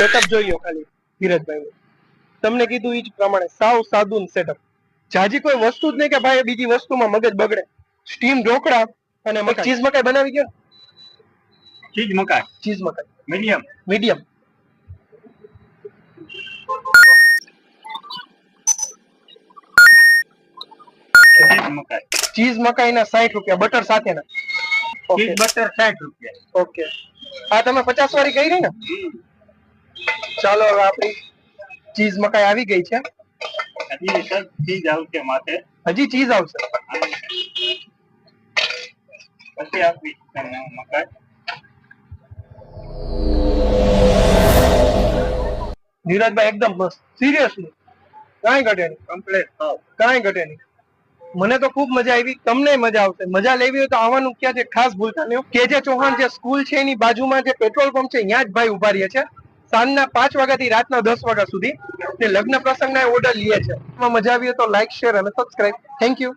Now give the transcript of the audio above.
Setup જોઈ લો ખાલી ધીરજભાઈ. તમને કીધું એ જ પ્રમાણે સાવ સાદું સેટઅપ જાજી કોઈ વસ્તુ જ નહીં કે ભાઈ બીજી વસ્તુમાં મગજ બગડે. સ્ટીમ ઢોકળા અને મકાઈ. ચીઝ મકાઈ બનાવી ગયો? ચીઝ મકાઈ. ચીઝ મકાઈ. મીડિયમ. મીડિયમ. ચીઝ મકાઈ. ના સાઠ રૂપિયા બટર સાથે ના ચીઝ બટર સાઠ રૂપિયા. ઓકે. આ તમે પચાસ વાળી કહી રહી ને? ચાલો હવે આપણી ચીઝ મકાઈ આવી ગઈ છે. હજી સર ચીજ આવશે માથે. હજી ચીઝ આવશે. પછી આપી મકાઈ. ધીરજભાઈ એકદમ મસ્ત. સિરિયસલી કાંઈ ઘટે નહીં. કમ્પ્લેટ કાંઈ ઘટે નહીં. મને તો ખૂબ મજા આવી. તમને મજા આવશે. મજા લેવી હોય તો આવવાનું ક્યાં છે? ખાસ ભૂલતા નહીં કે જે ચૌહાણ જે સ્કૂલ છે એની બાજુમાં જે પેટ્રોલ પંપ છે ત્યાં જ ભાઈ ઊભા રહે છે. સાંજના પાંચ વાગ્યાથી રાતના દસ વાગ્યા સુધી ને લગ્ન પ્રસંગના ઓર્ડર લે છે. મજા આવી તો લાઈક શેર અને સબસ્ક્રાઈબ થેન્ક યુ